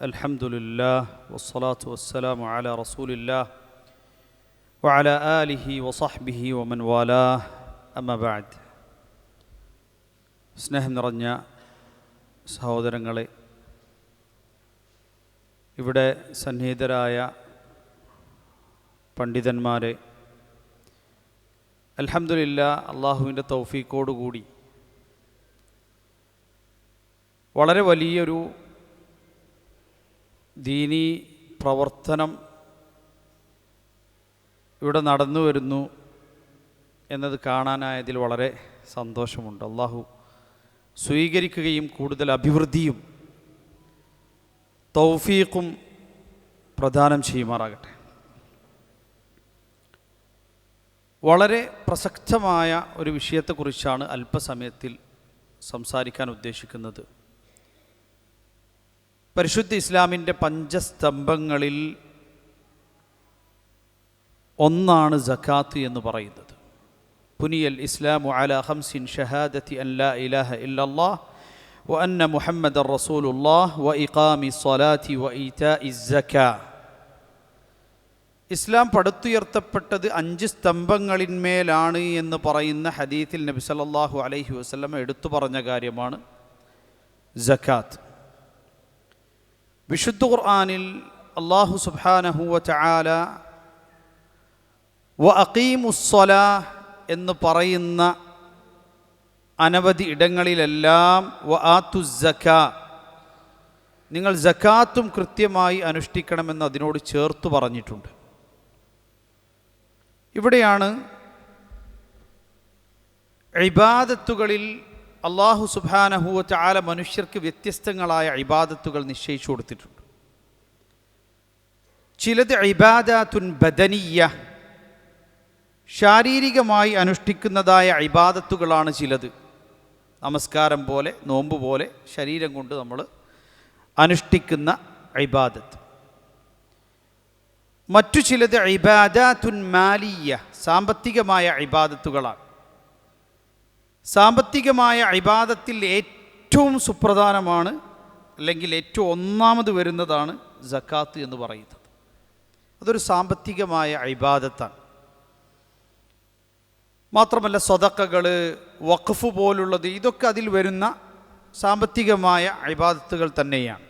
الحمد لله والصلاة والسلام على رسول الله وعلى آله وصحبه ومن والاه أما بعد സ്നേഹം നിറഞ്ഞ സഹോദരങ്ങളെ ഇവിടെ സന്നിഹിതരായ പണ്ഡിതന്മാരെ അൽഹംദുലില്ല അള്ളാഹുവിൻ്റെ തൗഫീക്കോടുകൂടി വളരെ വലിയൊരു ദീനീ പ്രവർത്തനം ഇവിടെ നടന്നു വരുന്നു എന്നത് കാണാനായതിൽ വളരെ സന്തോഷമുണ്ട്. അള്ളാഹു സ്വീകരിക്കുകയും കൂടുതൽ അഭിവൃദ്ധിയും തൗഫീഖും പ്രദാനം ചെയ്യുമാറാകട്ടെ. വളരെ പ്രസക്തമായ ഒരു വിഷയത്തെക്കുറിച്ചാണ് അല്പസമയത്തിൽ സംസാരിക്കാൻ ഉദ്ദേശിക്കുന്നത്. പരിശുദ്ധ ഇസ്ലാമിന്റെ പഞ്ചസ്തംഭങ്ങളിൽ ഒന്നാണ് ജക്കാത്ത് എന്ന് പറയുന്നത്. പുനിയൽ ഇസ്ലാമു അല ഹംസിൻ ഷഹാദത്തി അല്ല ഇലാഹ ഇല്ലല്ലാഹ് വ അന്ന മുഹമ്മദ് റസൂലുല്ലാഹ് വ ഇഖാമി സ്വലാത്തി വ ഈറ്റാ ഇസ്ലാം പടുത്തുയർത്തപ്പെട്ടത് അഞ്ച് സ്തംഭങ്ങളിന്മേലാണ് എന്ന് പറയുന്ന ഹദീത്തിൽ നബി സല്ലല്ലാഹു അലൈഹി വസ്ലം എടുത്തു പറഞ്ഞ കാര്യമാണ് ജക്കാത്ത് വിശുദ്ധ ഖുർആാനിൽ അള്ളാഹു സുബാനഹുവ ചാല വ അക്കീമുസ്വല എന്ന് പറയുന്ന അനവധി ഇടങ്ങളിലെല്ലാം വ ആത്തു ജക്ക നിങ്ങൾ ജക്കാത്തും കൃത്യമായി അനുഷ്ഠിക്കണമെന്ന് അതിനോട് ചേർത്ത് പറഞ്ഞിട്ടുണ്ട്. ഇവിടെയാണ് ഇബാദത്തുകളിൽ അള്ളാഹു സുബാനഹുവ ചാല മനുഷ്യർക്ക് വ്യത്യസ്തങ്ങളായ ഇബാദത്തുകൾ നിശ്ചയിച്ചു കൊടുത്തിട്ടുണ്ട്. ചിലത് ഇബാദത്തുൻ ബദനീയ ശാരീരികമായി അനുഷ്ഠിക്കുന്നതായ ഇബാദത്തുകളാണ് ചിലത്. നമസ്കാരം പോലെ നോമ്പ് പോലെ ശരീരം കൊണ്ട് നമ്മൾ അനുഷ്ഠിക്കുന്ന ഇബാദത്ത്. മറ്റു ചിലത് ഇബാദത്തുൻ മാലിയ സാമ്പത്തികമായ ഇബാദത്തുകളാണ്. സാമ്പത്തികമായ ഇബാദത്തിൽ ഏറ്റവും സുപ്രധാനമാണ് അല്ലെങ്കിൽ ഏറ്റവും ഒന്നാമത് വരുന്നതാണ് ജക്കാത്ത് എന്ന് പറയുന്നത്. അതൊരു സാമ്പത്തികമായ ഇബാദത്താണ്. മാത്രമല്ല സ്വതക്കകൾ വഖഫ് പോലുള്ളത് ഇതൊക്കെ അതിൽ വരുന്ന സാമ്പത്തികമായ ഇബാദത്തുകൾ തന്നെയാണ്.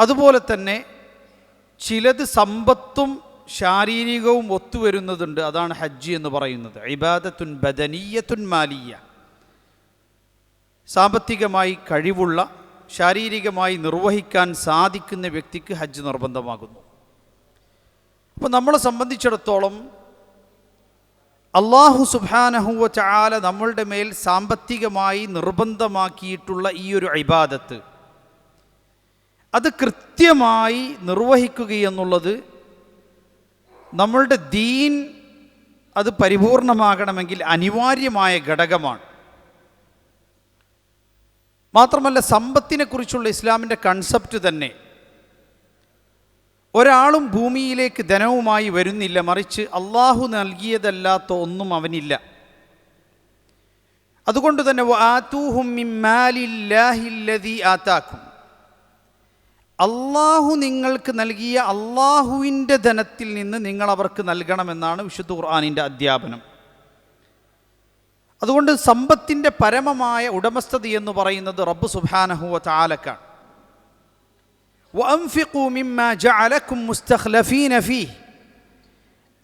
അതുപോലെ തന്നെ ചിലത് സമ്പത്തും ശാരീരികവും ഒത്തുവരുന്നതുണ്ട്. അതാണ് ഹജ്ജ് എന്ന് പറയുന്നത്. ഇബാദത്തുൻ ബദനീയത്തുൻ മാലിയ. സാമ്പത്തികമായി കഴിവുള്ള ശാരീരികമായി നിർവഹിക്കാൻ സാധിക്കുന്ന വ്യക്തിക്ക് ഹജ്ജ് നിർബന്ധമാകുന്നു. അപ്പോൾ നമ്മളെ സംബന്ധിച്ചിടത്തോളം അള്ളാഹു സുബാനഹുവ ചാല നമ്മളുടെ മേൽ സാമ്പത്തികമായി നിർബന്ധമാക്കിയിട്ടുള്ള ഈ ഒരു ഇബാദത്ത് അത് കൃത്യമായി നിർവഹിക്കുകയെന്നുള്ളത് നമ്മളുടെ ദീൻ അത് പരിപൂർണമാകണമെങ്കിൽ അനിവാര്യമായ ഘടകമാണ്. മാത്രമല്ല സമ്പത്തിനെക്കുറിച്ചുള്ള ഇസ്ലാമിന്റെ കൺസെപ്റ്റ് തന്നെ. ഒരാളും ഭൂമിയിലേക്ക് ധനവുമായി വരുന്നില്ല മറിച്ച് അള്ളാഹു നൽകിയതല്ലാത്ത ഒന്നും അവനില്ല. അതുകൊണ്ട് തന്നെ ആത്താക്കും അള്ളാഹു നിങ്ങൾക്ക് നൽകിയ അള്ളാഹുവിന്റെ ധനത്തിൽ നിന്ന് നിങ്ങൾ അവർക്ക് നൽകണമെന്നാണ് വിശുദ്ധ ഖുർആാനിന്റെ അധ്യാപനം. അതുകൊണ്ട് സമ്പത്തിന്റെ പരമമായ ഉടമസ്ഥത എന്ന് പറയുന്നത് റബ്ബ് സുബാനഹുവ ചാലക്കാണ്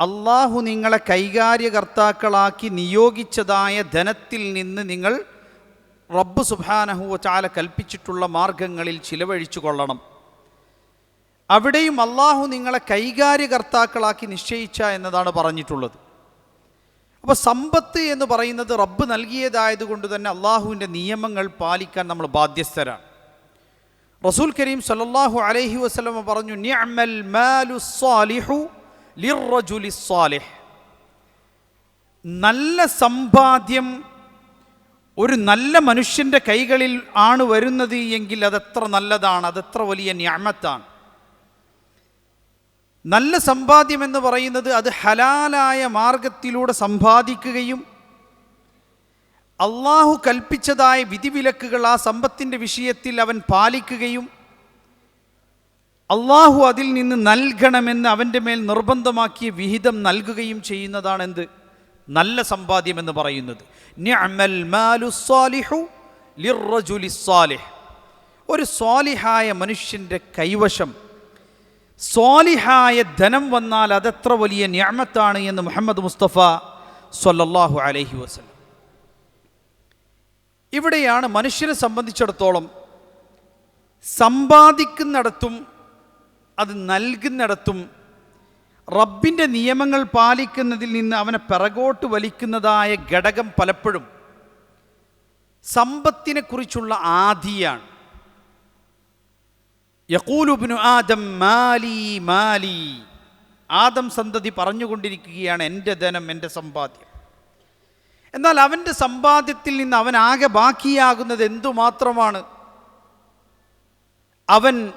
അള്ളാഹു നിങ്ങളെ കൈകാര്യകർത്താക്കളാക്കി നിയോഗിച്ചതായ ധനത്തിൽ നിന്ന് നിങ്ങൾ റബ്ബ് സുബാനഹുവ ചാല കൽപ്പിച്ചിട്ടുള്ള മാർഗങ്ങളിൽ ചിലവഴിച്ചു കൊള്ളണം. അവിടെയും അള്ളാഹു നിങ്ങളെ കൈകാര്യകർത്താക്കളാക്കി നിശ്ചയിച്ച എന്നതാണ് പറഞ്ഞിട്ടുള്ളത്. അപ്പോൾ സമ്പത്ത് എന്ന് പറയുന്നത് റബ്ബ് നൽകിയതായതുകൊണ്ട് തന്നെ അള്ളാഹുവിന്റെ നിയമങ്ങൾ പാലിക്കാൻ നമ്മൾ ബാധ്യസ്ഥരാണ്. റസൂൽ കരീം സലല്ലാഹു അലൈഹി വസ്ലമ പറഞ്ഞു നിഅമൽ നല്ല സമ്പാദ്യം ഒരു നല്ല മനുഷ്യന്റെ കൈകളിൽ ആണ് വരുന്നത് എങ്കിൽ അതെത്ര നല്ലതാണ് അതെത്ര വലിയ ഞാമത്താണ് നല്ല സമ്പാദ്യം എന്ന് പറയുന്നത് അത് ഹലാലായ മാർഗത്തിലൂടെ സമ്പാദിക്കുകയും അള്ളാഹു കൽപ്പിച്ചതായ വിധിവിലക്കുകൾ ആ സമ്പത്തിന്റെ വിഷയത്തിൽ അവൻ പാലിക്കുകയും അള്ളാഹു അതിൽ നിന്ന് നൽകണമെന്ന് അവന്റെ മേൽ നിർബന്ധമാക്കിയ വിഹിതം നൽകുകയും ചെയ്യുന്നതാണ് എന്ത്? നല്ല സമ്പാദ്യം എന്ന് പറയുന്നത്. ഒരു സ്വാലിഹായ മനുഷ്യന്റെ കൈവശം സ്വാലിഹായ ധനം വന്നാൽ അതെത്ര വലിയ ഞാമത്താണ് എന്ന് മുഹമ്മദ് മുസ്തഫ സൊല്ലാഹു അലഹി വസ്ലം ഇവിടെയാണ് മനുഷ്യനെ സംബന്ധിച്ചിടത്തോളം സമ്പാദിക്കുന്നിടത്തും അത് നൽകുന്നിടത്തും റബ്ബിന്റെ നിയമങ്ങൾ പാലിക്കുന്നതിൽ നിന്ന് അവനെ പിറകോട്ട് വലിക്കുന്നതായ ഘടകം പലപ്പോഴും സമ്പത്തിനെ കുറിച്ചുള്ള ആദിയാണ് യക്കൂലുബിനു ആദം മാലി മാലി. ആദം സന്തതി പറഞ്ഞുകൊണ്ടിരിക്കുകയാണ് എന്റെ ധനം എന്റെ സമ്പാദ്യം. എന്നാൽ അവന്റെ സമ്പാദ്യത്തിൽ നിന്ന് അവൻ ആകെ ബാക്കിയാകുന്നത് എന്തുമാത്രമാണ്? അവൻ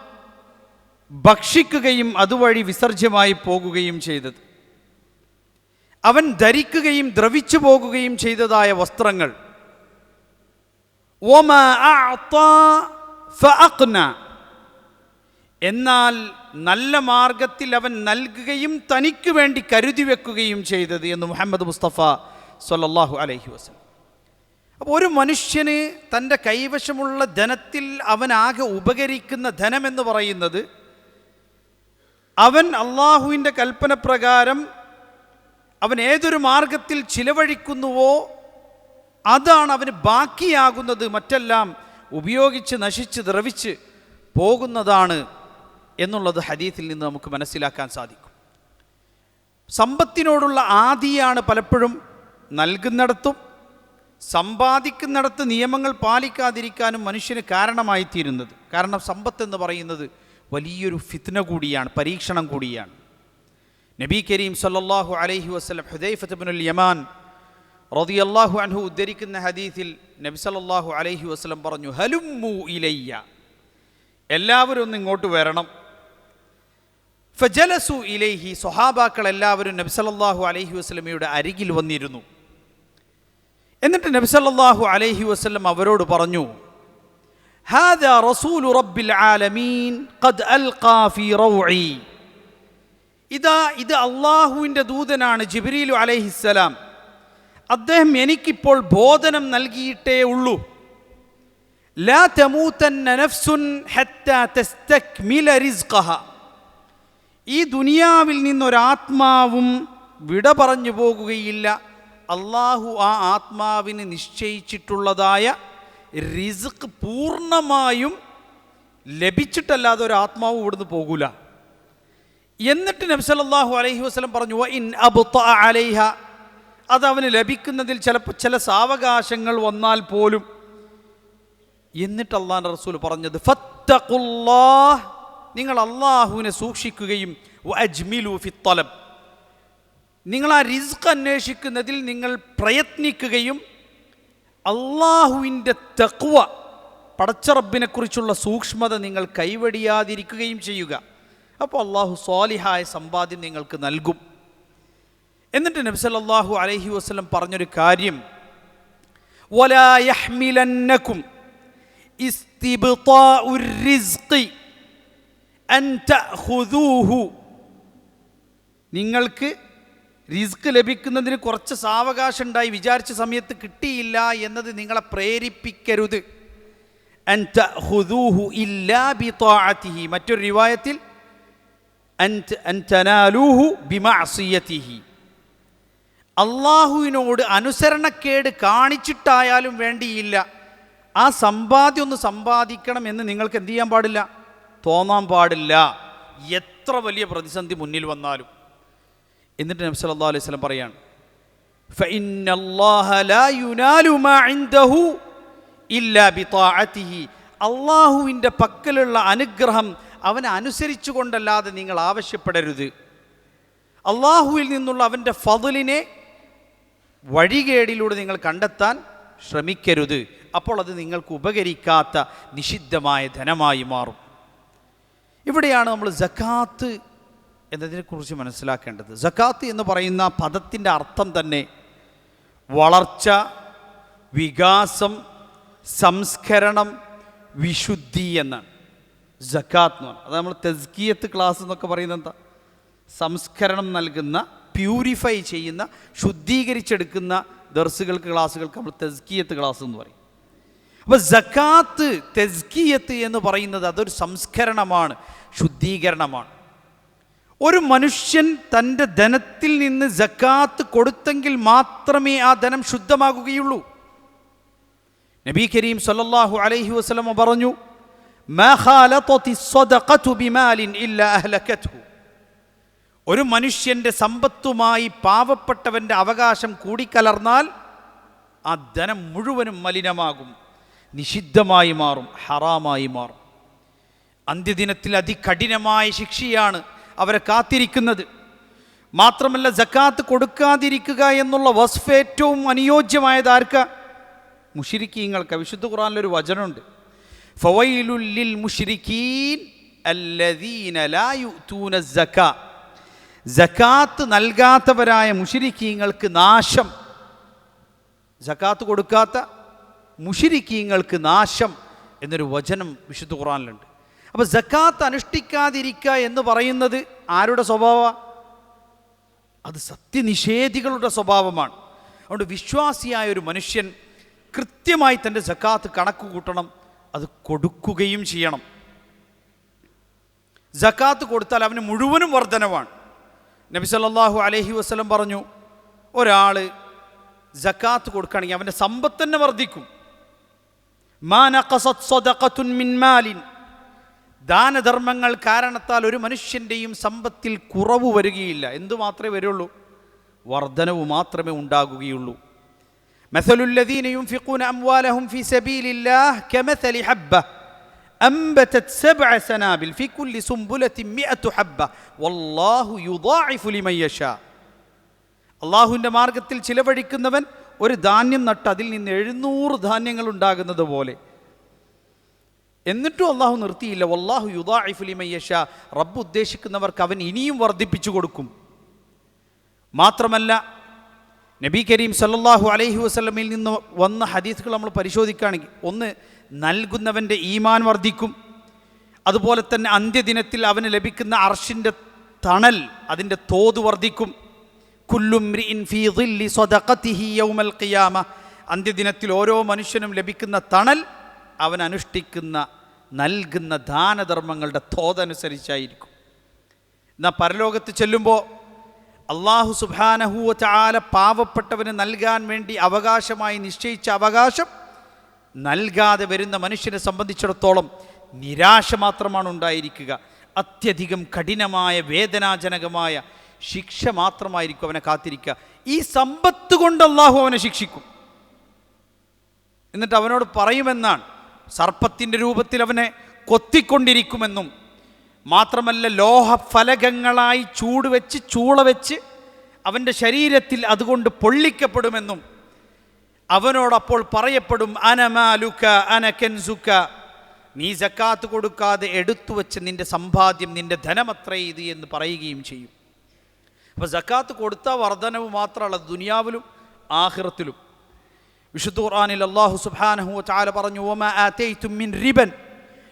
ഭക്ഷിക്കുകയും അതുവഴി വിസർജ്യമായി പോകുകയും ചെയ്തത്. അവൻ ധരിക്കുകയും ദ്രവിച്ചു പോകുകയും ചെയ്തതായ വസ്ത്രങ്ങൾ. ഓമ എന്നാൽ നല്ല മാർഗത്തിൽ അവൻ നൽകുകയും തനിക്ക് വേണ്ടി കരുതി വെക്കുകയും ചെയ്തത് എന്ന് മുഹമ്മദ് മുസ്തഫ സൊല്ലാഹു അലഹി വസ്ലം അപ്പോൾ ഒരു മനുഷ്യന് തന്റെ കൈവശമുള്ള ധനത്തിൽ അവനാകെ ഉപകരിക്കുന്ന ധനമെന്ന് പറയുന്നത് അവൻ അള്ളാഹുവിന്റെ കൽപ്പന പ്രകാരം അവൻ ഏതൊരു മാർഗത്തിൽ ചിലവഴിക്കുന്നുവോ അതാണ് അവന് ബാക്കിയാകുന്നത് മറ്റെല്ലാം ഉപയോഗിച്ച് നശിച്ച് ദ്രവിച്ച് പോകുന്നതാണ് എന്നുള്ളത് ഹദീത്തിൽ നിന്ന് നമുക്ക് മനസ്സിലാക്കാൻ സാധിക്കും. സമ്പത്തിനോടുള്ള ആദിയാണ് പലപ്പോഴും നൽകുന്നിടത്തും സമ്പാദിക്കുന്നിടത്ത് നിയമങ്ങൾ പാലിക്കാതിരിക്കാനും മനുഷ്യന് കാരണമായി തീരുന്നത് കാരണം സമ്പത്ത് എന്ന് പറയുന്നത് വലിയൊരു ഫിത്ന കൂടിയാണ് പരീക്ഷണം കൂടിയാണ്. നബി കരീം സല്ലാഹു അലൈഹി വസ്ലം ഹുദൈഫത്തുബിനുൽ യമാൻ റതി അള്ളാഹു അൻഹു ഉദ്ധരിക്കുന്ന ഹദീസിൽ നബി സല്ലല്ലാഹു അലൈഹി വസ്ലം പറഞ്ഞു ഹലുമു ഇലയ്യ. എല്ലാവരും ഒന്ന് ഇങ്ങോട്ട് വരണം. ഫജലസു ഇലൈഹി സ്വഹാബാക്കൾ എല്ലാവരും നബ്സലല്ലാഹു അലൈഹി വസ്ലമയുടെ അരികിൽ വന്നിരുന്നു. എന്നിട്ട് നബ്സലല്ലാഹു അലൈഹി വസ്ലം അവരോട് പറഞ്ഞു ഹാദ റസൂലു റബ്ബിൽ ആലമീൻ ഖദ് അൽഖാ ഫീ റൗഇ. ഇതാ ഇത് അള്ളാഹുവിന്റെ ദൂതനാണ് ജിബ്രീലു അലൈഹിസ്സലാം അദ്ദേഹം എനിക്കിപ്പോൾ ബോധനം നൽകിയിട്ടേ ഉള്ളൂ. ലാ തമൂത്തൻ നഫ്സുൻ ഹത്ത തസ്തക്മില റിസ്ഖഹ. ഈ ദുനിയാവിൽ നിന്നൊരാത്മാവും വിട പറഞ്ഞു പോകുകയില്ല. അള്ളാഹു ആ ആത്മാവിന് നിശ്ചയിച്ചിട്ടുള്ളതായ റിസ്ക് പൂർണമായും ലഭിച്ചിട്ടല്ലാതെ ഒരു ആത്മാവ് ഇവിടുന്ന് പോകൂല. എന്നിട്ട് നബ്സലല്ലാഹു അലൈഹി വസ്ലം പറഞ്ഞു "വ ഇൻ അബ്ത അലൈഹ. അത് അവന് ലഭിക്കുന്നതിൽ ചിലപ്പോൾ ചില സാവകാശങ്ങൾ വന്നാൽ പോലും. എന്നിട്ട് അള്ളാഹ് റസൂൽ പറഞ്ഞത് ഫത്തഖുല്ലാഹ് നിങ്ങൾ അള്ളാഹുവിനെ സൂക്ഷിക്കുകയും അജ്മിലു ഫിത്തലബ് നിങ്ങൾ ആ റിസ്ക് അന്വേഷിക്കുന്നതിൽ നിങ്ങൾ പ്രയത്നിക്കുകയും അള്ളാഹുവിന്റെ തെക്കുവ പടച്ചറബിനെക്കുറിച്ചുള്ള സൂക്ഷ്മത നിങ്ങൾ കൈവടിയാതിരിക്കുകയും ചെയ്യുക. അപ്പോൾ അള്ളാഹു സ്വാലിഹായ സമ്പാദ്യം നിങ്ങൾക്ക് നൽകും. എന്നിട്ട് നബ്സല്ലാഹു അലഹി വസ്ലം പറഞ്ഞൊരു കാര്യം. ഒലായഹ്മിലന്നക്കും നിങ്ങൾക്ക് റിസ്ക് ലഭിക്കുന്നതിന് കുറച്ച് സാവകാശം ഉണ്ടായി വിചാരിച്ച സമയത്ത് കിട്ടിയില്ല എന്നത് നിങ്ങളെ പ്രേരിപ്പിക്കരുത്. മറ്റൊരു റിവായത്തിൽ അള്ളാഹുവിനോട് അനുസരണക്കേട് കാണിച്ചിട്ടായാലും വേണ്ടിയില്ല. ആ സമ്പാദ്യം ഒന്ന് സമ്പാദിക്കണം എന്ന് നിങ്ങൾക്ക് എന്ത് ചെയ്യാൻ പാടില്ല? തോന്നാൻ പാടില്ല. എത്ര വലിയ പ്രതിസന്ധി മുന്നിൽ വന്നാലും. എന്നിട്ട് നബ്സ് അല്ലാ അലൈഹി സ്വലം പറയാണ് അള്ളാഹുവിന്റെ പക്കലുള്ള അനുഗ്രഹം അവനെ അനുസരിച്ചു കൊണ്ടല്ലാതെ നിങ്ങൾ ആവശ്യപ്പെടരുത്. അള്ളാഹുവിൽ നിന്നുള്ള അവന്റെ ഫതിലിനെ വഴികേടിലൂടെ നിങ്ങൾ കണ്ടെത്താൻ ശ്രമിക്കരുത്. അപ്പോൾ അത് നിങ്ങൾക്ക് ഉപകരിക്കാത്ത നിഷിദ്ധമായ ധനമായി മാറും. ഇവിടെയാണ് നമ്മൾ ജക്കാത്ത് എന്നതിനെക്കുറിച്ച് മനസ്സിലാക്കേണ്ടത്. ജക്കാത്ത് എന്ന് പറയുന്ന പദത്തിന്റെ അർത്ഥം തന്നെ വളർച്ച വികാസം സംസ്കരണം വിശുദ്ധി എന്നാണ്. ജക്കാത്ത് എന്ന് പറയുന്നത് അത് നമ്മൾ തെസ്കിയത്ത് ക്ലാസ് എന്നൊക്കെ പറയുന്നത് എന്താ? സംസ്കരണം നൽകുന്ന പ്യൂരിഫൈ ചെയ്യുന്ന ശുദ്ധീകരിച്ചെടുക്കുന്ന ദർസുകൾക്ക് ക്ലാസ്സുകൾക്ക് നമ്മൾ തെസ്കിയത്ത് ക്ലാസ് എന്ന് പറയും. അപ്പോൾ ജക്കാത്ത് തെസ്കിയത്ത് എന്ന് പറയുന്നത് അതൊരു സംസ്കരണമാണ്. ശുദ്ധീകരണമാണ്. ഒരു മനുഷ്യൻ തന്റെ ധനത്തിൽ നിന്ന് ജക്കാത്ത് കൊടുത്തെങ്കിൽ മാത്രമേ ആ ധനം ശുദ്ധമാകുകയുള്ളൂ. നബി കരീം സല്ലാഹു അലൈഹി വസ്ലമ പറഞ്ഞു. ഒരു മനുഷ്യന്റെ സമ്പത്തുമായി പാവപ്പെട്ടവന്റെ അവകാശം കൂടിക്കലർന്നാൽ ആ ധനം മുഴുവനും മലിനമാകും നിഷിദ്ധമായി മാറും ഹറാമായി മാറും. അന്ത്യദിനത്തിൽ അതികഠിനമായ ശിക്ഷയാണ് അവരെ കാത്തിരിക്കുന്നത്. മാത്രമല്ല ജക്കാത്ത് കൊടുക്കാതിരിക്കുക എന്നുള്ള വസ്ഫ് ഏറ്റവും അനുയോജ്യമായത് ആർക്ക? മുഷിരിക്കീങ്ങൾക്ക് വിശുദ്ധ ഖുറാനിലൊരു വചനമുണ്ട്. ഫവൈലുല്ലിൽ മുഷിരിക്കീൻ ജക്കാത്ത് നൽകാത്തവരായ മുഷിരിക്കീങ്ങൾക്ക് നാശം. ജക്കാത്ത് കൊടുക്കാത്ത മുഷിരിക്കീങ്ങൾക്ക് നാശം എന്നൊരു വചനം വിശുദ്ധ ഖുറാനിലുണ്ട് അപ്പോൾ ജക്കാത്ത് അനുഷ്ഠിക്കാതിരിക്കുക എന്ന് പറയുന്നത് ആരുടെ സ്വഭാവ? അത് സത്യനിഷേധികളുടെ സ്വഭാവമാണ്. അതുകൊണ്ട് വിശ്വാസിയായ ഒരു മനുഷ്യൻ കൃത്യമായി തന്റെ ജക്കാത്ത് കണക്ക് കൂട്ടണം അത് കൊടുക്കുകയും ചെയ്യണം. ജക്കാത്ത് കൊടുത്താൽ അവന് മുഴുവനും വർധനവാണ്. നബി സല്ലാഹു അലഹി വസ്ലം പറഞ്ഞു ഒരാൾ ജക്കാത്ത് കൊടുക്കുകയാണെങ്കിൽ അവന്റെ സമ്പത്ത് തന്നെ വർദ്ധിക്കും മിൻ ദാനധർമ്മങ്ങൾ കാരണത്താൽ ഒരു മനുഷ്യൻ്റെയും സമ്പത്തിൽ കുറവ് വരികയില്ല എന്തു മാത്രമേ വരുള്ളൂ വർധനവ് മാത്രമേ ഉണ്ടാകുകയുള്ളൂ مثل الذين ينفقون أموالهم في سبيل الله كمثل حبة أنبتت سبع سنابل في كل سنبلة مئة حبة والله يضاعف لمن يشاء അള്ളാഹുവിൻ്റെ മാർഗത്തിൽ ചിലവഴിക്കുന്നവൻ ഒരു ധാന്യം നട്ട് അതിൽ നിന്ന് എഴുന്നൂറ് ധാന്യങ്ങൾ ഉണ്ടാകുന്നത് പോലെ എന്നിട്ടും അള്ളാഹു നിർത്തിയില്ല. വല്ലാഹു യുദാഇഫുലിമയ്യഷ റബ്ബ് ഉദ്ദേശിക്കുന്നവർക്ക് അവൻ ഇനിയും വർദ്ധിപ്പിച്ചു കൊടുക്കും. മാത്രമല്ല നബി കരീം സല്ലാഹു അലൈഹി വസല്ലമയിൽ നിന്ന് വന്ന ഹദീസുകൾ നമ്മൾ പരിശോധിക്കുകയാണെങ്കിൽ ഒന്ന് നൽകുന്നവന്റെ ഈമാൻ വർദ്ധിക്കും. അതുപോലെ തന്നെ അന്ത്യദിനത്തിൽ അവന് ലഭിക്കുന്ന അർഷിന്റെ തണൽ അതിന്റെ തോത് വർദ്ധിക്കും. കുല്ലും അന്ത്യദിനത്തിൽ ഓരോ മനുഷ്യനും ലഭിക്കുന്ന തണൽ അവൻ അനുഷ്ഠിക്കുന്ന നൽകുന്ന ദാനധർമ്മങ്ങളുടെ തോതനുസരിച്ചായിരിക്കും. എന്നാൽ പരലോകത്ത് ചെല്ലുമ്പോൾ അള്ളാഹു സുബാനഹുവ ചാല പാവപ്പെട്ടവന് നൽകാൻ വേണ്ടി അവകാശമായി നിശ്ചയിച്ച അവകാശം നൽകാതെ വരുന്ന മനുഷ്യനെ സംബന്ധിച്ചിടത്തോളം നിരാശ മാത്രമാണ് ഉണ്ടായിരിക്കുക. അത്യധികം കഠിനമായ വേദനാജനകമായ ശിക്ഷ മാത്രമായിരിക്കും അവനെ കാത്തിരിക്കുക. ഈ സമ്പത്ത് കൊണ്ട് അള്ളാഹു അവനെ ശിക്ഷിക്കും. എന്നിട്ട് അവനോട് പറയുമെന്നാണ്. സർപ്പത്തിന്റെ രൂപത്തിൽ അവനെ കൊത്തിക്കൊണ്ടിരിക്കുമെന്നും മാത്രമല്ല ലോഹഫലകങ്ങളായി ചൂട് വെച്ച് ചൂള വെച്ച് അവന്റെ ശരീരത്തിൽ അതുകൊണ്ട് പൊള്ളിക്കപ്പെടുമെന്നും അവനോടപ്പോൾ പറയപ്പെടും അനമാലുക്ക അനകെൻസുക്ക നീ ജക്കാത്ത് കൊടുക്കാതെ എടുത്തു വെച്ച് നിന്റെ സമ്പാദ്യം നിന്റെ ധനമത്ര ഇത് എന്ന് പറയുകയും ചെയ്യും. അപ്പോൾ ജക്കാത്ത് കൊടുത്ത വർധനവ് മാത്രമല്ല ദുനിയാവിലും ആഖിറത്തിലും വിശുദ്ധ ഖുർആനിൽ അല്ലാഹു സുബ്ഹാനഹു വതആല പറഞ്ഞു വമാ ആതൈതും മിൻ റിബൻ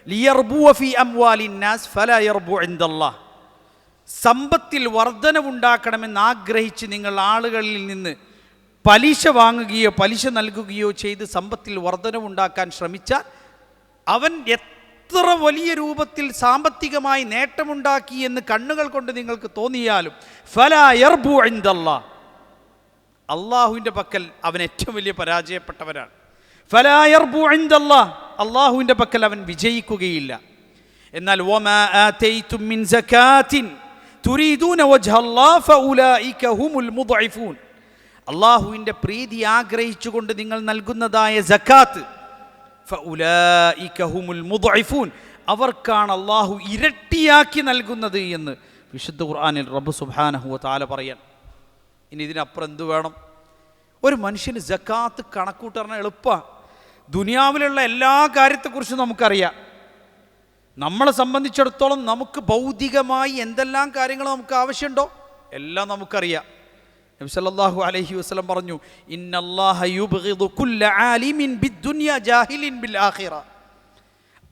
ലിയർബുവ ഫീ അംവാലിൻ ഫലാ യർബു ഇൻദല്ലാഹ്. സമ്പത്തിൽ വർധനവുണ്ടാക്കണമെന്ന് ആഗ്രഹിച്ച് നിങ്ങൾ ആളുകളിൽ നിന്ന് പലിശ വാങ്ങുകയോ പലിശ നൽകുകയോ ചെയ്ത് സമ്പത്തിൽ വർധനവുണ്ടാക്കാൻ ശ്രമിച്ചാൽ അവൻ എത്ര വലിയ രൂപത്തിൽ സാമ്പത്തികമായി നേട്ടമുണ്ടാക്കി എന്ന് കണ്ണുകൾ കൊണ്ട് നിങ്ങൾക്ക് തോന്നിയാലും ഫലാ യർബു ഇൻദല്ലാഹ്. അള്ളാഹുവിന്റെ പക്കൽ അവൻ ഏറ്റവും വലിയ പരാജയപ്പെട്ടവരാണ് ഫലായർബു അള്ളാഹുവിന്റെ പക്കൽ അവൻ വിജയിക്കുകയില്ല. എന്നാൽ അള്ളാഹുവിന്റെ പ്രീതി ആഗ്രഹിച്ചുകൊണ്ട് നിങ്ങൾ നൽകുന്നതായ ജക്കാത്ത് അവർക്കാണ് അള്ളാഹു ഇരട്ടിയാക്കി നൽകുന്നത് എന്ന് വിശുദ്ധ ഖുർആാനിൽ റബ്ബ് സുബ്ഹാനഹു താല പറയാൻ. ഇനി ഇതിനപ്പുറം എന്ത് വേണം? ഒരു മനുഷ്യന് ജക്കാത്ത് കണക്കൂട്ടറിന് എളുപ്പമാണ് ദുനിയാവിലുള്ള എല്ലാ കാര്യത്തെക്കുറിച്ചും നമുക്കറിയാം. നമ്മളെ സംബന്ധിച്ചിടത്തോളം നമുക്ക് ഭൗതികമായി എന്തെല്ലാം കാര്യങ്ങൾ നമുക്ക് ആവശ്യമുണ്ടോ? എല്ലാം നമുക്കറിയാം. നബി സല്ലല്ലാഹു അലൈഹി വസല്ലം പറഞ്ഞു ഇന്നല്ലാഹ ജാഹിലിൻ ബിൽ ആഖിറ.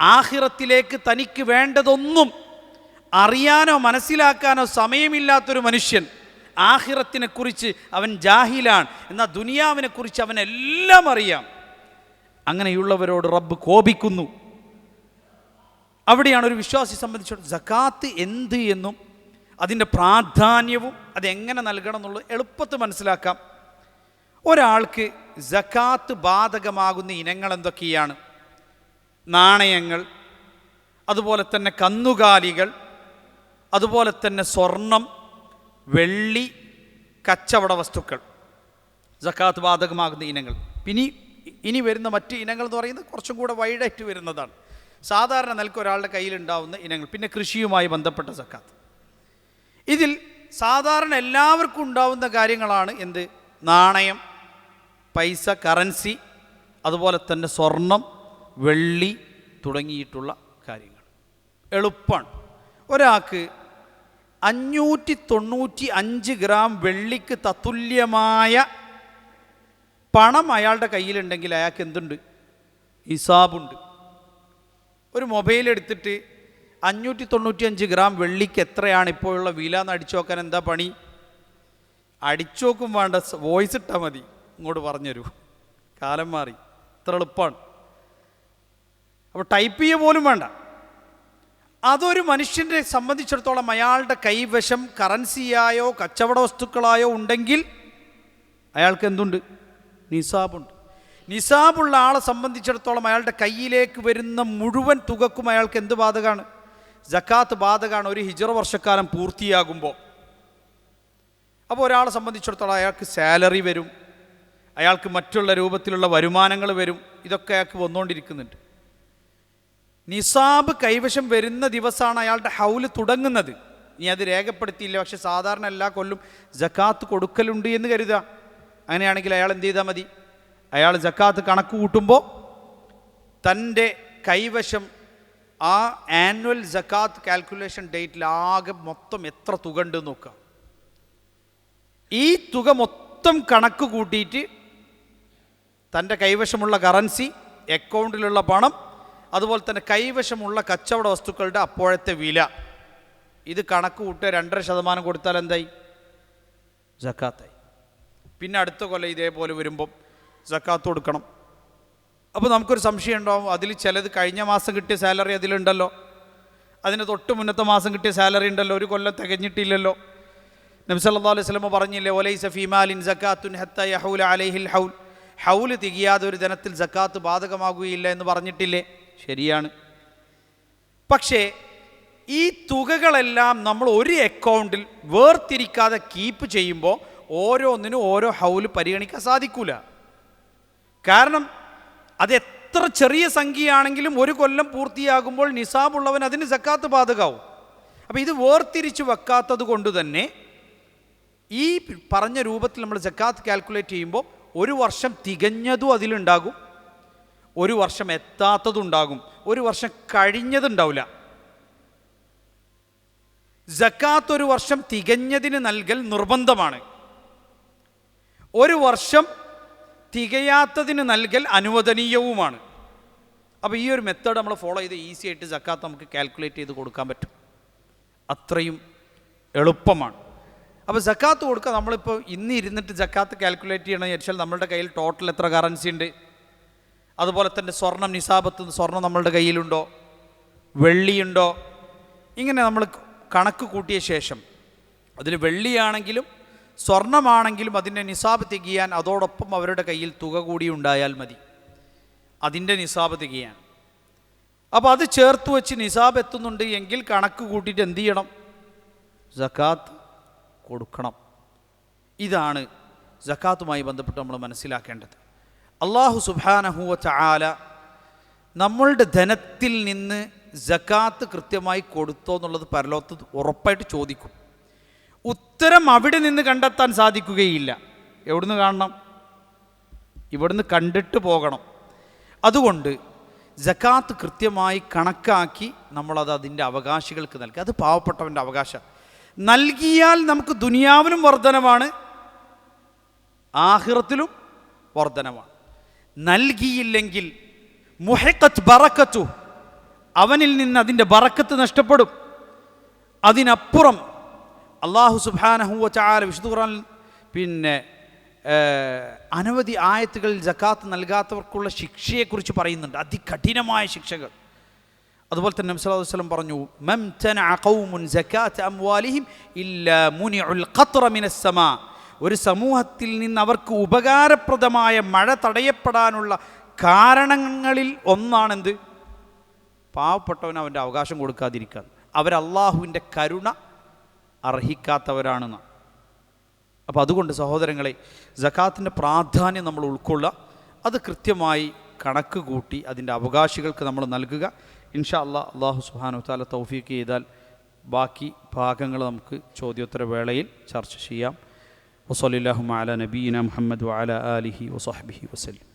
ആഹിറത്തിലേക്ക് തനിക്ക് വേണ്ടതൊന്നും അറിയാനോ മനസ്സിലാക്കാനോ സമയമില്ലാത്തൊരു മനുഷ്യൻ ആഹിറത്തിനെ കുറിച്ച് അവൻ ജാഹിലാണ്. എന്നാൽ ദുനിയാവിനെ കുറിച്ച് അവനെല്ലാം അറിയാം. അങ്ങനെയുള്ളവരോട് റബ്ബ് കോപിക്കുന്നു. അവിടെയാണ് ഒരു വിശ്വാസി സംബന്ധിച്ചിടത്തോളം ജക്കാത്ത് എന്ത് എന്നും അതിന്റെ പ്രാധാന്യവും അതെങ്ങനെ നൽകണം എന്നുള്ളത് എളുപ്പത്തിൽ മനസ്സിലാക്കാം. ഒരാൾക്ക് ജക്കാത്ത് ബാധകമാകുന്ന ഇനങ്ങൾ എന്തൊക്കെയാണ്? നാണയങ്ങൾ അതുപോലെ തന്നെ കന്നുകാലികൾ അതുപോലെ തന്നെ സ്വർണം വെള്ളി കച്ചവട വസ്തുക്കൾ ജക്കാത്ത് ബാധകമാകുന്ന ഇനങ്ങൾ. ഇനി ഇനി വരുന്ന മറ്റ് ഇനങ്ങൾ എന്ന് പറയുന്നത് കുറച്ചും കൂടെ വൈഡായിട്ട് വരുന്നതാണ്. സാധാരണ നിലയ്ക്ക് ഒരാളുടെ കയ്യിലുണ്ടാവുന്ന ഇനങ്ങൾ പിന്നെ കൃഷിയുമായി ബന്ധപ്പെട്ട സക്കാത്ത് ഇതിൽ സാധാരണ എല്ലാവർക്കും ഉണ്ടാവുന്ന കാര്യങ്ങളാണ് എന്ത്? നാണയം പൈസ കറൻസി അതുപോലെ തന്നെ സ്വർണം വെള്ളി തുടങ്ങിയിട്ടുള്ള കാര്യങ്ങൾ. എളുപ്പമാണ് ഒരാൾക്ക് അഞ്ഞൂറ്റി തൊണ്ണൂറ്റി അഞ്ച് ഗ്രാം വെള്ളിക്ക് തത്തുല്യമായ പണം അയാളുടെ കയ്യിലുണ്ടെങ്കിൽ അയാൾക്ക് എന്തുണ്ട്? ഹിസാബുണ്ട്. ഒരു മൊബൈൽ എടുത്തിട്ട് അഞ്ഞൂറ്റി തൊണ്ണൂറ്റി അഞ്ച് ഗ്രാം വെള്ളിക്ക് എത്രയാണ് ഇപ്പോഴുള്ള വില എന്ന് അടിച്ചു നോക്കാൻ എന്താ പണി? അടിച്ചു നോക്കും വേണ്ട വോയിസ് ഇട്ടാൽ മതി. ഇങ്ങോട്ട് പറഞ്ഞുതരൂ. കാലം മാറി. ഇത്ര എളുപ്പമാണ് അപ്പോൾ ടൈപ്പ് ചെയ്യുക പോലും വേണ്ട. അതൊരു മനുഷ്യനെ സംബന്ധിച്ചിടത്തോളം അയാളുടെ കൈവശം കറൻസിയായോ കച്ചവട വസ്തുക്കളായോ ഉണ്ടെങ്കിൽ അയാൾക്ക് എന്തുണ്ട്? നിസാബുണ്ട്. നിസാബുള്ള ആളെ സംബന്ധിച്ചിടത്തോളം അയാളുടെ കയ്യിലേക്ക് വരുന്ന മുഴുവൻ തുകക്കും അയാൾക്ക് എന്ത് ബാധകമാണ് ജക്കാത്ത് ബാധകമാണ് ഒരു ഹിജറ വർഷക്കാലം പൂർത്തിയാകുമ്പോൾ. അപ്പോൾ ഒരാളെ സംബന്ധിച്ചിടത്തോളം അയാൾക്ക് സാലറി വരും. അയാൾക്ക് മറ്റുള്ള രൂപത്തിലുള്ള വരുമാനങ്ങൾ വരും. ഇതൊക്കെ അയാൾക്ക് വന്നുകൊണ്ടിരിക്കുന്നുണ്ട്. നിസാബ് കൈവശം വരുന്ന ദിവസമാണ് അയാളുടെ ഹൗൽ തുടങ്ങുന്നത്. ഇനി അത് രേഖപ്പെടുത്തിയില്ല. പക്ഷെ സാധാരണ എല്ലാ കൊല്ലും ജക്കാത്ത് കൊടുക്കലുണ്ട് എന്ന് കരുതുക. അങ്ങനെയാണെങ്കിൽ അയാൾ എന്ത് ചെയ്താൽ മതി? അയാൾ ജക്കാത്ത് കണക്ക് കൂട്ടുമ്പോൾ തന്റെ കൈവശം ആ ആനുവൽ ജക്കാത്ത് കാൽക്കുലേഷൻ ഡേറ്റിൽ ആകെ മൊത്തം എത്ര തുക ഉണ്ട് നോക്കുക. ഈ തുക മൊത്തം കണക്ക് കൂട്ടിയിട്ട് തന്റെ കൈവശമുള്ള കറൻസി അക്കൗണ്ടിലുള്ള പണം അതുപോലെ തന്നെ കൈവശമുള്ള കച്ചവട വസ്തുക്കളുടെ അപ്പോഴത്തെ വില. ഇത് കണക്ക് കൂട്ടുക രണ്ടര ശതമാനം കൊടുത്താൽ എന്തായി? ജക്കാത്തായി. പിന്നെ അടുത്ത കൊല്ലം ഇതേപോലെ വരുമ്പം ജക്കാത്ത് കൊടുക്കണം. അപ്പോൾ നമുക്കൊരു സംശയം ഉണ്ടാവും. അതിൽ ചിലത് കഴിഞ്ഞ മാസം കിട്ടിയ സാലറി അതിലുണ്ടല്ലോ. അതിന് തൊട്ട് മുന്നത്തെ മാസം കിട്ടിയ സാലറി ഉണ്ടല്ലോ. ഒരു കൊല്ലം തികഞ്ഞിട്ടില്ലല്ലോ. നബ്സല്ലാ അലൈഹി സ്വലമ പറഞ്ഞില്ലേ ഒലൈ സഫീമാലിൻ ജക്കാത്തുൻ ഹത്ത യഹൂല അലൈഹിൽ ഹൗൽ. ഹൗൽ തികയാതെ ഒരു ദിനത്തിൽ ജക്കാത്ത് ബാധകമാകുകയില്ല എന്ന് പറഞ്ഞിട്ടില്ലേ? ശരിയാണ്. പക്ഷേ ഈ തുകകളെല്ലാം നമ്മൾ ഒരു അക്കൗണ്ടിൽ വേർതിരിക്കാതെ കീപ്പ് ചെയ്യുമ്പോൾ ഓരോന്നിനും ഓരോ ഹൗൽ പരിഗണിക്കാൻ സാധിക്കൂല. കാരണം അത് എത്ര ചെറിയ സംഖ്യയാണെങ്കിലും ഒരു കൊല്ലം പൂർത്തിയാകുമ്പോൾ നിസാബുള്ളവൻ അതിന് സക്കാത്ത് ബാധകാവും. അപ്പോൾ ഇത് വേർതിരിച്ച് വെക്കാത്തത് കൊണ്ട് തന്നെ ഈ പറഞ്ഞ രൂപത്തിൽ നമ്മൾ സക്കാത്ത് കാൽക്കുലേറ്റ് ചെയ്യുമ്പോൾ ഒരു വർഷം തികഞ്ഞതും അതിലുണ്ടാകും. ഒരു വർഷം എത്താത്തതുണ്ടാകും. ഒരു വർഷം കഴിഞ്ഞതുണ്ടാവില്ല. ജക്കാത്ത് ഒരു വർഷം തികഞ്ഞതിന് നൽകൽ നിർബന്ധമാണ്. ഒരു വർഷം തികയാത്തതിന് നൽകൽ അനുവദനീയവുമാണ്. അപ്പോൾ ഈ ഒരു മെത്തേഡ് നമ്മൾ ഫോളോ ചെയ്ത് ഈസി ആയിട്ട് ജക്കാത്ത് നമുക്ക് കാൽക്കുലേറ്റ് ചെയ്ത് കൊടുക്കാൻ പറ്റും. അത്രയും എളുപ്പമാണ്. അപ്പോൾ ജക്കാത്ത് കൊടുക്കുക നമ്മളിപ്പോൾ ഇന്ന് ഇരുന്നിട്ട് ജക്കാത്ത് കാൽക്കുലേറ്റ് ചെയ്യണമെന്ന് വെച്ചാൽ നമ്മളുടെ കയ്യിൽ ടോട്ടൽ എത്ര കറൻസി ഉണ്ട്? അതുപോലെ തന്നെ സ്വർണം നിസാബത്ത് സ്വർണം നമ്മളുടെ കയ്യിലുണ്ടോ? വെള്ളിയുണ്ടോ? ഇങ്ങനെ നമ്മൾ കണക്ക് കൂട്ടിയ ശേഷം അതിൽ വെള്ളിയാണെങ്കിലും സ്വർണമാണെങ്കിലും അതിന്റെ നിസാബ് തികയാൻ അതോടൊപ്പം അവരുടെ കയ്യിൽ തുക കൂടി ഉണ്ടായാൽ മതി. അതിന്റെ നിസാബ് തികയാൻ. അപ്പോൾ അത് ചേർത്ത് വെച്ച് നിസാബ് എത്തുന്നുണ്ട് എങ്കിൽ കണക്ക് കൂട്ടിയിട്ട് എന്ത് ചെയ്യണം? ജക്കാത്ത് കൊടുക്കണം. ഇതാണ് ജക്കാത്തുമായി ബന്ധപ്പെട്ട് നമ്മൾ മനസ്സിലാക്കേണ്ടത്. അള്ളാഹു സുബാനഹുവ ചാല നമ്മളുടെ ധനത്തിൽ നിന്ന് ജക്കാത്ത് കൃത്യമായി കൊടുത്തോ എന്നുള്ളത് പരലോകത്ത് ഉറപ്പായിട്ട് ചോദിക്കും. ഉത്തരം അവിടെ നിന്ന് കണ്ടെത്താൻ സാധിക്കുകയില്ല. എവിടുന്ന് കാണണം? ഇവിടുന്ന് കണ്ടിട്ട് പോകണം. അതുകൊണ്ട് ജക്കാത്ത് കൃത്യമായി കണക്കാക്കി നമ്മളത് അതിന്റെ അവകാശികൾക്ക് നൽകി. അത് പാവപ്പെട്ടവന്റെ അവകാശം. നൽകിയാൽ നമുക്ക് ദുനിയാവിനും വർധനമാണ് ആഹിറത്തിലും വർധനമാണ് നൽകിയില്ലെങ്കിൽ മുഹക്കത്ത് ബറക്കത്തു. അവനിൽ നിന്ന് അതിന്റെ ബറക്കത്ത് നഷ്ടപ്പെടും. അതിനപ്പുറം അള്ളാഹു സുബാനഹുവ ചാല വിശുദ്ധ ഖുർആൻ പിന്നെ അനവധി ആയത്തുകൾ ജക്കാത്ത് നൽകാത്തവർക്കുള്ള ശിക്ഷയെക്കുറിച്ച് പറയുന്നുണ്ട്. അതികഠിനമായ ശിക്ഷകൾ. അതുപോലെ തന്നെ നബി സല്ലല്ലാഹു അലൈഹി വസല്ലം പറഞ്ഞു മം തന അഖൗമുൻ സകാത്ത് അംവാലിഹിം ഇല്ലാ മുനിഉൽ ഖത്ര മിനസ് സമാ. ഒരു സമൂഹത്തിൽ നിന്ന് അവർക്ക് ഉപകാരപ്രദമായ മഴ തടയപ്പെടാനുള്ള കാരണങ്ങളിൽ ഒന്നാണെന്ത്? പാവപ്പെട്ടവൻ അവന്റെ അവകാശം കൊടുക്കാതിരിക്കുക. അവരല്ലാഹുവിന്റെ കരുണ അർഹിക്കാത്തവരാണെന്ന് അപ്പോൾ അതുകൊണ്ട് സഹോദരങ്ങളെ ജക്കാത്തിന്റെ പ്രാധാന്യം നമ്മൾ ഉൾക്കൊള്ളുക. അത് കൃത്യമായി കണക്ക് കൂട്ടി അതിന്റെ അവകാശികൾക്ക് നമ്മൾ നൽകുക. ഇൻഷാ അല്ലാ അള്ളാഹു സുബാനു താല തൗഫീക്ക് ചെയ്താൽ ബാക്കി ഭാഗങ്ങൾ നമുക്ക് ചോദ്യോത്തര വേളയിൽ ചർച്ച ചെയ്യാം. وصل اللهم على نبينا محمد وعلى آله وصحبه وسلم.